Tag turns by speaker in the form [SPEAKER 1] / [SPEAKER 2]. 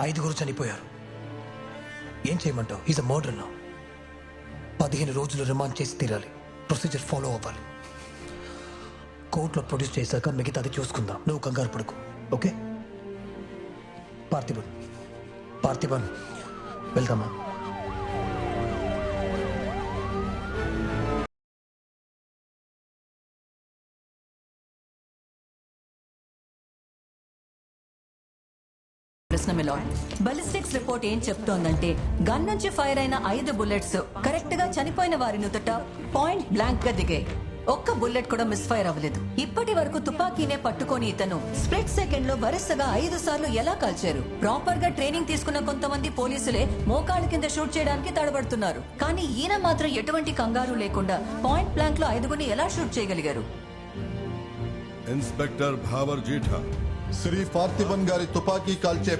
[SPEAKER 1] ఐదుగురు చనిపోయారు. ఏం చేయమంటావు? ఈజ్ అ మర్డర్ నా పదిహేను రోజులు రిమాండ్ చేసి తీరాలి. ప్రొసీజర్ ఫాలో అవ్వాలి. కోర్టులో ప్రొడ్యూస్ చేశాక మిగతాది చూసుకుందాం. నువ్వు కంగారు పడుకు. ఓకే పార్థిబన్ పార్థిబన్ వెళ్దామా?
[SPEAKER 2] ప్రశ్న మిలాడ్ బలిస్టిక్స్ రిపోర్ట్ ఏం చెప్తోందంటే గన్ నుంచి ఫైర్ అయిన ఐదు బుల్లెట్స్ కరెక్ట్గా చనిపోయిన వారి నుదుట పాయింట్ బ్లాంక్గా దిగాయి. ఒక్క బుల్లెట్ కూడా మిస్ ఫైర్ అవ్వలేదు. ఇప్పటి వరకు తుపాకీనే పట్టుకొని ఇతను స్ప్లిట్ సెకండ్లో వరుసగా ఐదు సార్లు ఎలా కాల్చారు? ప్రాపర్గా ట్రైనింగ్ తీసుకున్న కొంతమంది పోలీసులే మోకాళ్ళ కింద షూట్ చేయడానికి తడబడుతున్నారు. కానీ ఈయన మాత్రం ఎటువంటి కంగారు లేకుండా పాయింట్ బ్లాంక్లో ఐదుగురిని ఎలా షూట్ చేయగలిగారు?
[SPEAKER 3] ఇన్స్పెక్టర్ భావర్ జీఠా.
[SPEAKER 4] శ్రీ పార్థిబన్ గారి తుపాకీ కాల్చే